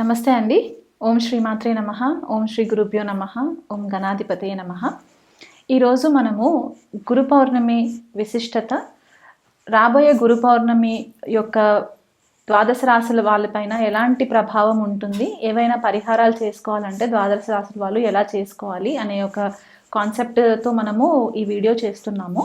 నమస్తే అండి. ఓం శ్రీ మాత్రే నమ. ఓం శ్రీ గురుభ్యో నమ. ఓం గణాధిపతే నమ. ఈరోజు మనము గురు పౌర్ణమి విశిష్టత రాబోయే గురు పౌర్ణమి యొక్క ద్వాదశ రాశుల వాళ్ళపైన ఎలాంటి ప్రభావం ఉంటుంది ఏవైనా పరిహారాలు చేసుకోవాలంటే ద్వాదశ రాశుల వాళ్ళు ఎలా చేసుకోవాలి అనే ఒక కాన్సెప్ట్తో మనము ఈ వీడియో చేస్తున్నాము.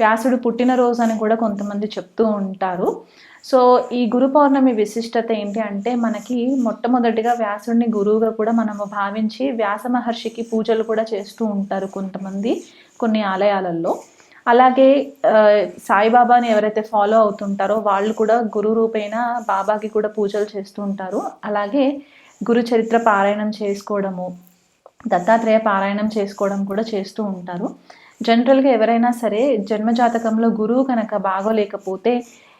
వ్యాసుడు పుట్టినరోజు అని కూడా కొంతమంది చెప్తూ ఉంటారు. సో ఈ గురు పౌర్ణమి విశిష్టత ఏంటి అంటే మనకి మొట్టమొదటిగా వ్యాసుడిని గురువుగా కూడా మనము భావించి వ్యాస మహర్షికి పూజలు కూడా చేస్తూ ఉంటారు కొంతమంది కొన్ని ఆలయాలలో. అలాగే సాయిబాబాని ఎవరైతే ఫాలో అవుతుంటారో వాళ్ళు కూడా గురు రూపేణ బాబాకి కూడా పూజలు చేస్తూ ఉంటారు. అలాగే గురు చరిత్ర పారాయణం చేసుకోవడము దత్తాత్రేయ పారాయణం చేసుకోవడం కూడా చేస్తూ ఉంటారు. జనరల్గా ఎవరైనా సరే జన్మజాతకంలో గురువు కనుక బాగోలేకపోతే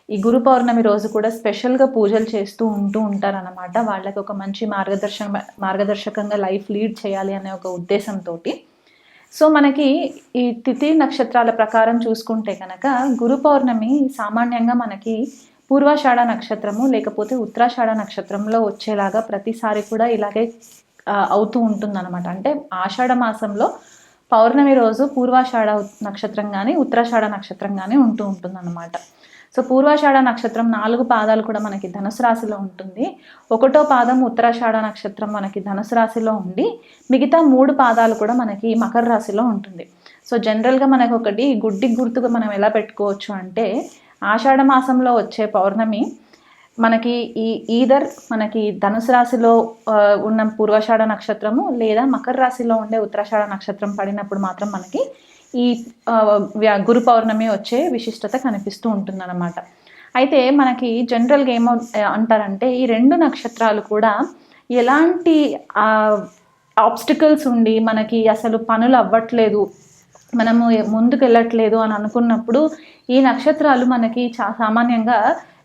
ఈ గురు పౌర్ణమి రోజు కూడా స్పెషల్గా పూజలు చేస్తూ ఉంటూ ఉంటారనమాట వాళ్ళకి ఒక మంచి మార్గదర్శన మార్గదర్శకంగా లైఫ్ లీడ్ చేయాలి అనే ఒక ఉద్దేశంతో సో మనకి ఈ తిథి నక్షత్రాల ప్రకారం చూసుకుంటే కనుక గురు పౌర్ణమి సామాన్యంగా మనకి పూర్వాషాఢ నక్షత్రము లేకపోతే ఉత్తరాషాఢ నక్షత్రంలో వచ్చేలాగా ప్రతిసారి కూడా ఇలాగే అవుతూ ఉంటుందన్నమాట. అంటే ఆషాఢ మాసంలో పౌర్ణమి రోజు పూర్వాషాఢ నక్షత్రం కానీ ఉత్తరాషాఢ నక్షత్రం కానీ ఉంటూ ఉంటుందన్నమాట. సో పూర్వాషాఢ నక్షత్రం నాలుగు పాదాలు కూడా మనకి ధనుసు రాశిలో ఉంటుంది. ఒకటో పాదం ఉత్తరాషాఢ నక్షత్రం మనకి ధనుసు రాశిలో ఉండి మిగతా మూడు పాదాలు కూడా మనకి మకర రాశిలో ఉంటుంది. సో జనరల్గా మనకు ఒకటి గుడ్డి గుర్తుగా మనం ఎలా పెట్టుకోవచ్చు అంటే ఆషాఢ మాసంలో వచ్చే పౌర్ణమి మనకి ఈ ఈదర్ మనకి ధనుసు రాశిలో ఉన్న పూర్వషాఢ నక్షత్రము లేదా మకర రాశిలో ఉండే ఉత్తరాషాఢ నక్షత్రం పడినప్పుడు మాత్రం మనకి ఈ గురు పౌర్ణమి వచ్చే విశిష్టత కనిపిస్తూ ఉంటుందన్నమాట. అయితే మనకి జనరల్గా ఏమో అంటారంటే ఈ రెండు నక్షత్రాలు కూడా ఎలాంటి ఆబ్స్టికల్స్ ఉండి మనకి అసలు పనులు అవ్వట్లేదు మనము ముందుకు వెళ్ళట్లేదు అని అనుకున్నప్పుడు ఈ నక్షత్రాలు మనకి చా సామాన్యంగా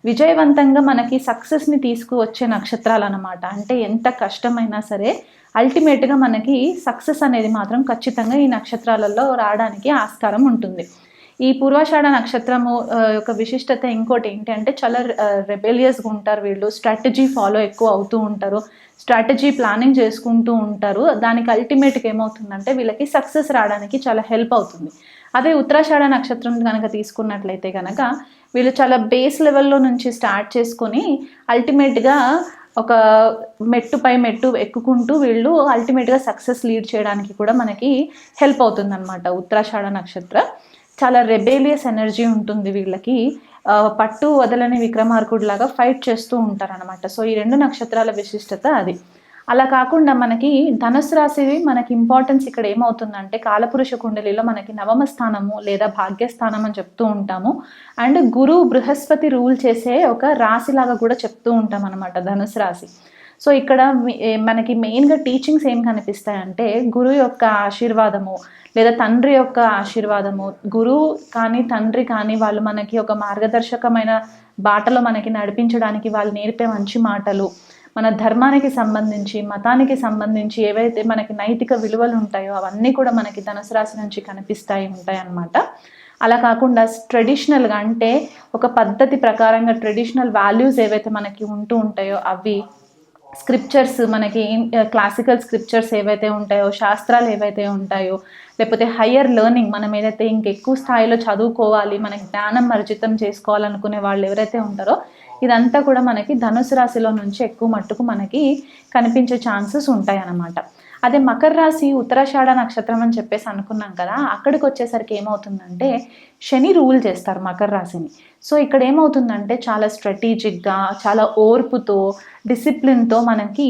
విజయవంతంగా మనకి సక్సెస్ని తీసుకువచ్చే నక్షత్రాలు అనమాట అంటే ఎంత కష్టమైనా సరే అల్టిమేట్గా మనకి సక్సెస్ అనేది మాత్రం ఖచ్చితంగా ఈ నక్షత్రాలలో రావడానికి ఆస్కారం ఉంటుంది. ఈ పూర్వాషాఢ నక్షత్రము యొక్క విశిష్టత ఇంకోటి ఏంటంటే చాలా రెబెలియస్గా ఉంటారు వీళ్ళు స్ట్రాటజీ ఫాలో ఎక్కువ అవుతూ ఉంటారు స్ట్రాటజీ ప్లానింగ్ చేసుకుంటూ ఉంటారు. దానికి అల్టిమేట్గా ఏమవుతుందంటే వీళ్ళకి సక్సెస్ రావడానికి చాలా హెల్ప్ అవుతుంది. అదే ఉత్తరాషాఢ నక్షత్రం కనుక తీసుకున్నట్లయితే కనుక వీళ్ళు చాలా బేస్ లెవెల్లో నుంచి స్టార్ట్ చేసుకొని అల్టిమేట్గా ఒక మెట్టు పై మెట్టు ఎక్కుకుంటూ వీళ్ళు అల్టిమేట్గా సక్సెస్ లీడ్ చేయడానికి కూడా మనకి హెల్ప్ అవుతుంది అనమాట ఉత్తరాషాఢ నక్షత్ర. చాలా రెబేలియస్ ఎనర్జీ ఉంటుంది వీళ్ళకి. పట్టు వదలని విక్రమార్కుడు లాగా ఫైట్ చేస్తూ ఉంటారనమాట సో ఈ రెండు నక్షత్రాల విశిష్టత అది. అలా కాకుండా మనకి ధనుసు రాశి మనకి ఇంపార్టెన్స్ ఇక్కడ ఏమవుతుందంటే కాలపురుష కుండలిలో మనకి నవమ స్థానము లేదా భాగ్యస్థానం అని చెప్తూ ఉంటాము. అండ్ గురు బృహస్పతి రూల్ చేసే ఒక రాశిలాగా కూడా చెప్తూ ఉంటాం అనమాట ధనుసు రాశి. సో ఇక్కడ మీ- మనకి మెయిన్గా టీచింగ్స్ ఏం కనిపిస్తాయంటే గురువు యొక్క ఆశీర్వాదము లేదా తండ్రి యొక్క ఆశీర్వాదము. గురువు కానీ తండ్రి కానీ వాళ్ళు మనకి ఒక మార్గదర్శకమైన బాటలో మనకి నడిపించడానికి వాళ్ళు నేర్పే మంచి మాటలు. మన ధర్మానికి సంబంధించి మతానికి సంబంధించి ఏవైతే మనకి నైతిక విలువలు ఉంటాయో అవన్నీ కూడా మనకి ధనుసు రాశి నుంచి కనిపిస్తాయి ఉంటాయి అన్నమాట అలా కాకుండా ట్రెడిషనల్గా అంటే ఒక పద్ధతి ప్రకారంగా ట్రెడిషనల్ వాల్యూస్ ఏవైతే మనకి ఉంటూ ఉంటాయో అవి స్క్రిప్చర్స్ మనకి క్లాసికల్ స్క్రిప్చర్స్ ఏవైతే ఉంటాయో శాస్త్రాలు ఏవైతే ఉంటాయో లేకపోతే హయ్యర్ లెర్నింగ్ మనం ఏదైతే ఇంకెక్కువ స్థాయిలో చదువుకోవాలి మనకి జ్ఞానం అర్జితం చేసుకోవాలనుకునే వాళ్ళు ఎవరైతే ఉంటారో ఇదంతా కూడా మనకి ధనుసు రాశిలో నుంచి ఎక్కువ మట్టుకు మనకి కనిపించే ఛాన్సెస్ ఉంటాయి అన్నమాట అదే మకర రాశి ఉత్తరాషాఢ నక్షత్రం అని చెప్పేసి అనుకున్నాం కదా అక్కడికి వచ్చేసరికి ఏమవుతుందంటే శని రూల్ చేస్తారు మకర రాశిని. సో ఇక్కడ ఏమవుతుందంటే చాలా స్ట్రాటజిక్గా చాలా ఓర్పుతో డిసిప్లిన్తో మనకి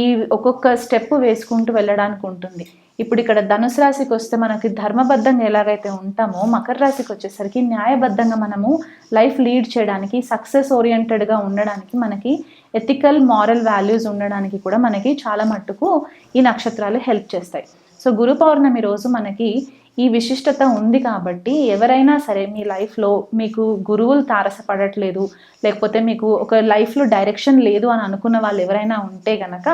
ఈ ఒక్కొక్క స్టెప్ వేసుకుంటూ వెళ్ళడానికి ఉంటుంది. ఇప్పుడు ఇక్కడ ధనుసు రాశికి వస్తే మనకి ధర్మబద్ధంగా ఎలాగైతే ఉంటామో మకర రాశికి వచ్చేసరికి న్యాయబద్ధంగా మనము లైఫ్ లీడ్ చేయడానికి సక్సెస్ ఓరియంటెడ్గా ఉండడానికి మనకి ఎథికల్ మారల్ వాల్యూస్ ఉండడానికి కూడా మనకి చాలా మట్టుకు ఈ నక్షత్రాలు హెల్ప్ చేస్తాయి. సో గురు పౌర్ణమి రోజు మనకి ఈ విశిష్టత ఉంది కాబట్టి ఎవరైనా సరే మీ లైఫ్లో మీకు గురువులు తారసపడట్లేదు లేకపోతే మీకు ఒక లైఫ్లో డైరెక్షన్ లేదు అని అనుకున్న వాళ్ళు ఎవరైనా ఉంటే గనక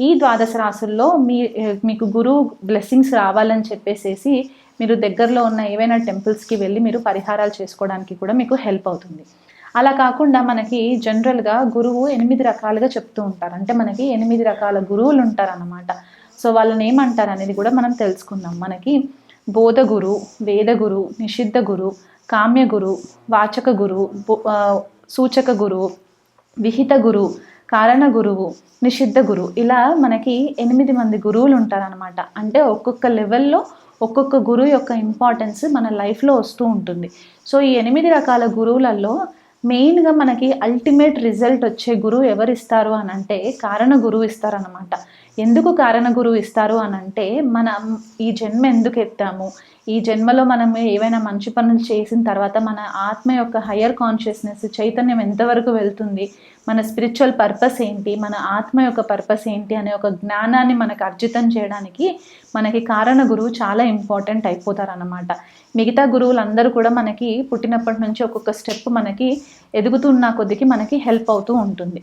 ఈ ద్వాదశ రాసుల్లో మీ మీకు గురువు బ్లెస్సింగ్స్ రావాలని చెప్పేసేసి మీరు దగ్గరలో ఉన్న ఏవైనా టెంపుల్స్కి వెళ్ళి మీరు పరిహారాలు చేసుకోవడానికి కూడా మీకు హెల్ప్ అవుతుంది. అలా కాకుండా మనకి జనరల్గా గురువు ఎనిమిది రకాలుగా చెప్తూ ఉంటారు. అంటే మనకి ఎనిమిది రకాల గురువులు ఉంటారన్నమాట. సో వాళ్ళని ఏమంటారు అనేది కూడా మనం తెలుసుకుందాం. మనకి బోధగురు వేదగురు నిషిద్ధ గురు కామ్య గురు వాచక గురు బో- సూచక గురువు విహిత గురు కారణ గురువు నిషిద్ధ గురువు ఇలా మనకి ఎనిమిది మంది గురువులు ఉంటారనమాట అంటే ఒక్కొక్క లెవెల్లో ఒక్కొక్క గురువు యొక్క ఇంపార్టెన్స్ మన లైఫ్లో వస్తూ ఉంటుంది. సో ఈ ఎనిమిది రకాల గురువులలో మెయిన్గా మనకి అల్టిమేట్ రిజల్ట్ వచ్చే గురువు ఎవరు ఇస్తారు అని అంటే కారణ గురువు ఇస్తారనమాట ఎందుకు కారణ గురువు ఇస్తారు అని అంటే మనం ఈ జన్మ ఎందుకు ఎత్తాము? ఈ జన్మలో మనం ఏవైనా మంచి పనులు చేసిన తర్వాత మన ఆత్మ యొక్క హయ్యర్ కాన్షియస్నెస్ చైతన్యం ఎంతవరకు వెళ్తుంది? మన స్పిరిచువల్ పర్పస్ ఏంటి మన ఆత్మ యొక్క పర్పస్ ఏంటి అనే ఒక జ్ఞానాన్ని మనకు అర్జితం చేయడానికి మనకి కారణ గురువు చాలా ఇంపార్టెంట్ అయిపోతారనమాట మిగతా గురువులు అందరూ కూడా మనకి పుట్టినప్పటి నుంచి ఒక్కొక్క స్టెప్ మనకి ఎదుగుతున్న కొద్దికి మనకి హెల్ప్ అవుతూ ఉంటుంది.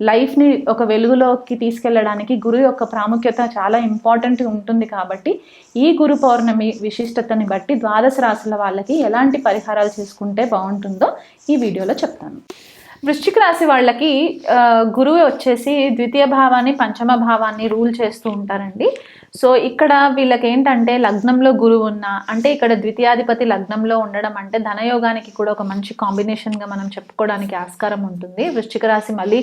లైఫ్ని ఒక వెలుగులోకి తీసుకెళ్ళడానికి గురువు యొక్క ప్రాముఖ్యత చాలా ఇంపార్టెంట్ ఉంటుంది కాబట్టి ఈ గురు పౌర్ణమి విశిష్టతని బట్టి ద్వాదశ రాశుల వాళ్ళకి ఎలాంటి పరిహారాలు చేసుకుంటే బాగుంటుందో ఈ వీడియోలో చెప్తాను. వృశ్చిక రాశి వాళ్ళకి గురువు వచ్చేసి ద్వితీయ భావాన్ని పంచమ భావాన్ని రూల్ చేస్తూ ఉంటారండి. సో ఇక్కడ వీళ్ళకి ఏంటంటే లగ్నంలో గురువు ఉన్న అంటే ఇక్కడ ద్వితీయాధిపతి లగ్నంలో ఉండడం అంటే ధనయోగానికి కూడా ఒక మంచి కాంబినేషన్గా మనం చెప్పుకోవడానికి ఆస్కారం ఉంటుంది. వృశ్చిక రాశి మళ్ళీ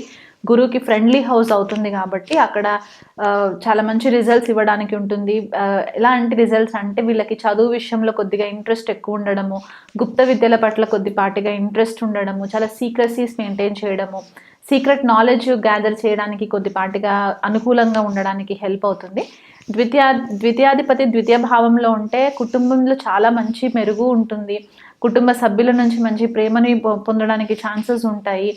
గురువుకి ఫ్రెండ్లీ హౌస్ అవుతుంది కాబట్టి అక్కడ చాలా మంచి రిజల్ట్స్ ఇవ్వడానికి ఉంటుంది. ఎలాంటి రిజల్ట్స్ అంటే వీళ్ళకి చదువు విషయంలో కొద్దిగా ఇంట్రెస్ట్ ఎక్కువ ఉండడము గుప్త విద్యల పట్ల కొద్దిపాటిగా ఇంట్రెస్ట్ ఉండడము చాలా సీక్రసీస్ మెయింటైన్ చేయడము సీక్రెట్ నాలెడ్జ్ గ్యాదర్ చేయడానికి కొద్దిపాటిగా అనుకూలంగా ఉండడానికి హెల్ప్ అవుతుంది. ద్వితీయ ద్వితీయాధిపతి ద్వితీయ భావంలో ఉంటే కుటుంబంలో చాలా మంచి మెరుగు ఉంటుంది. కుటుంబ సభ్యుల నుంచి మంచి ప్రేమని పొందడానికి ఛాన్సెస్ ఉంటాయి.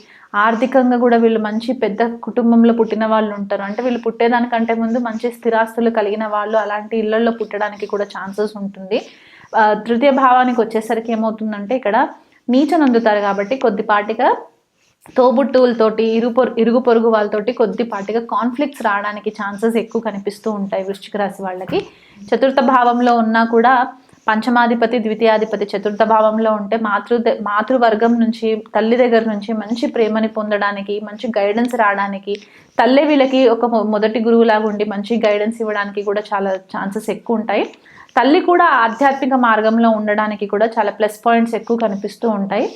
ఆర్థికంగా కూడా వీళ్ళు మంచి పెద్ద కుటుంబంలో పుట్టిన వాళ్ళు ఉంటారు. అంటే వీళ్ళు పుట్టేదానికంటే ముందు మంచి స్థిరాస్తులు కలిగిన వాళ్ళు అలాంటి ఇళ్ళలో పుట్టడానికి కూడా ఛాన్సెస్ ఉంటుంది. తృతీయ భావానికి వచ్చేసరికి ఏమవుతుందంటే ఇక్కడ నీచనందుతారు కాబట్టి కొద్దిపాటిగా తోబుట్టువులతోటి ఇరు పొరు ఇరుగు పొరుగు వాళ్ళతోటి కొద్దిపాటిగా కాన్ఫ్లిక్ట్స్ రావడానికి ఛాన్సెస్ ఎక్కువ కనిపిస్తూ ఉంటాయి వృశ్చిక రాశి వాళ్ళకి. చతుర్థ భావంలో ఉన్నా కూడా పంచమాధిపతి ద్వితీయాధిపతి చతుర్థ భావంలో ఉంటే మాతృ మాతృవర్గం నుంచి తల్లి దగ్గర నుంచి మంచి ప్రేమని పొందడానికి మంచి గైడెన్స్ రావడానికి తల్లి వీళ్ళకి ఒక మొదటి గురువులాగా ఉండి మంచి గైడెన్స్ ఇవ్వడానికి కూడా చాలా ఛాన్సెస్ ఎక్కువ ఉంటాయి. తల్లి కూడా ఆధ్యాత్మిక మార్గంలో ఉండడానికి కూడా చాలా ప్లస్ పాయింట్స్ ఎక్కువ కనిపిస్తూ ఉంటాయి.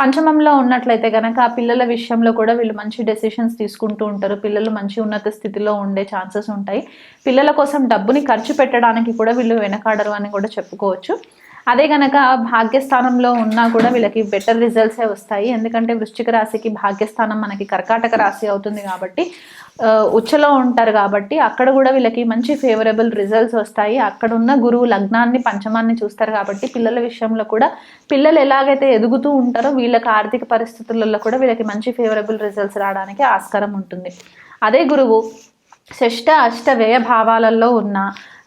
పంచమంలో ఉన్నట్లయితే కనుక ఆ పిల్లల విషయంలో కూడా వీళ్ళు మంచి డెసిషన్స్ తీసుకుంటూ ఉంటారు. పిల్లలు మంచి ఉన్నత స్థితిలో ఉండే ఛాన్సెస్ ఉంటాయి. పిల్లల కోసం డబ్బుని ఖర్చు పెట్టడానికి కూడా వీళ్ళు వెనకాడరు అని కూడా చెప్పుకోవచ్చు. అదే గనక భాగ్యస్థానంలో ఉన్నా కూడా వీళ్ళకి బెటర్ రిజల్ట్సే వస్తాయి. ఎందుకంటే వృశ్చిక రాశికి భాగ్యస్థానం మనకి కర్కాటక రాశి అవుతుంది కాబట్టి ఉచ్చలో ఉంటారు కాబట్టి అక్కడ కూడా వీళ్ళకి మంచి ఫేవరబుల్ రిజల్ట్స్ వస్తాయి. అక్కడ ఉన్న గురువు లగ్నాన్ని పంచమాన్ని చూస్తారు కాబట్టి పిల్లల విషయంలో కూడా పిల్లలు ఎలాగైతే ఎదుగుతూ ఉంటారో వీళ్ళకి ఆర్థిక పరిస్థితులలో కూడా వీళ్ళకి మంచి ఫేవరబుల్ రిజల్ట్స్ రావడానికి ఆస్కారం ఉంటుంది. అదే గురువు షష్ట అష్ట వ్యయ భావాలలో ఉన్న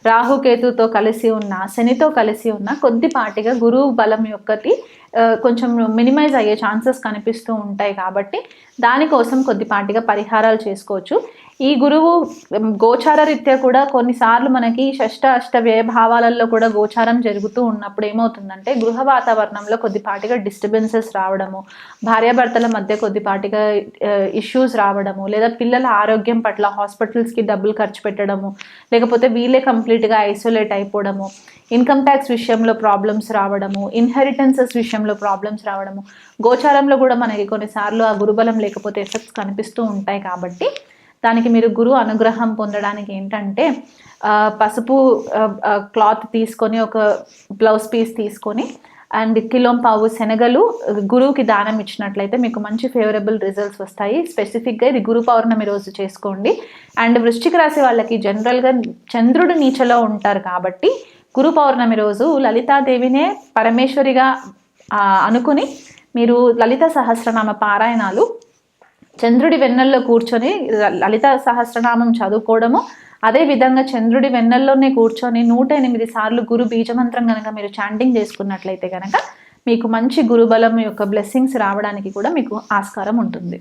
రాహుకేతుతో కలిసి ఉన్న శనితో కలిసి ఉన్న కొద్దిపాటిగా గురువు బలం యొక్కటి కొంచెం మినిమైజ్ అయ్యే ఛాన్సెస్ కనిపిస్తూ ఉంటాయి కాబట్టి దానికోసం కొద్దిపాటిగా పరిహారాలు చేసుకోవచ్చు. ఈ గురువు గోచార రీత్యా కూడా కొన్నిసార్లు మనకి షష్ట అష్ట వ్యయభావాలలో కూడా గోచారం జరుగుతూ ఉన్నప్పుడు ఏమవుతుందంటే గృహ వాతావరణంలో కొద్దిపాటిగా డిస్టర్బెన్సెస్ రావడము భార్యాభర్తల మధ్య కొద్దిపాటిగా ఇష్యూస్ రావడము లేదా పిల్లల ఆరోగ్యం పట్ల హాస్పిటల్స్కి డబ్బులు ఖర్చు పెట్టడము లేకపోతే వీళ్ళే కంప్లీట్గా ఐసోలేట్ అయిపోవడము ఇన్కమ్ ట్యాక్స్ విషయంలో ప్రాబ్లమ్స్ రావడము ఇన్హెరిటెన్సెస్ విషయంలో ప్రాబ్లమ్స్ రావడము గోచారంలో కూడా మనకి కొన్నిసార్లు ఆ గురుబలం లేకపోతే ఎఫెక్ట్స్ కనిపిస్తూ ఉంటాయి కాబట్టి దానికి మీరు గురువు అనుగ్రహం పొందడానికి ఏంటంటే పసుపు క్లాత్ తీసుకొని ఒక బ్లౌజ్ పీస్ తీసుకొని అండ్ కిలోం పావు శనగలు గురువుకి దానం ఇచ్చినట్లయితే మీకు మంచి ఫేవరబుల్ రిజల్ట్స్ వస్తాయి. స్పెసిఫిక్గా ఇది గురు పౌర్ణమి రోజు చేసుకోండి. అండ్ వృశ్చిక రాశి వాళ్ళకి జనరల్గా చంద్రుడు నీచలో ఉంటారు కాబట్టి గురు పౌర్ణమి రోజు లలితాదేవినే పరమేశ్వరిగా అనుకుని మీరు లలిత సహస్రనామ పారాయణాలు చంద్రుడి వెన్నెల్లో కూర్చొని లలిత సహస్రనామం చదువుకోవడము అదే విధంగా చంద్రుడి వెన్నెల్లోనే కూర్చొని నూట ఎనిమిది సార్లు గురు బీజమంత్రం కనుక మీరు చాంటింగ్ చేసుకున్నట్లయితే కనుక మీకు మంచి గురుబలం యొక్క బ్లెస్సింగ్స్ రావడానికి కూడా మీకు ఆస్కారం ఉంటుంది.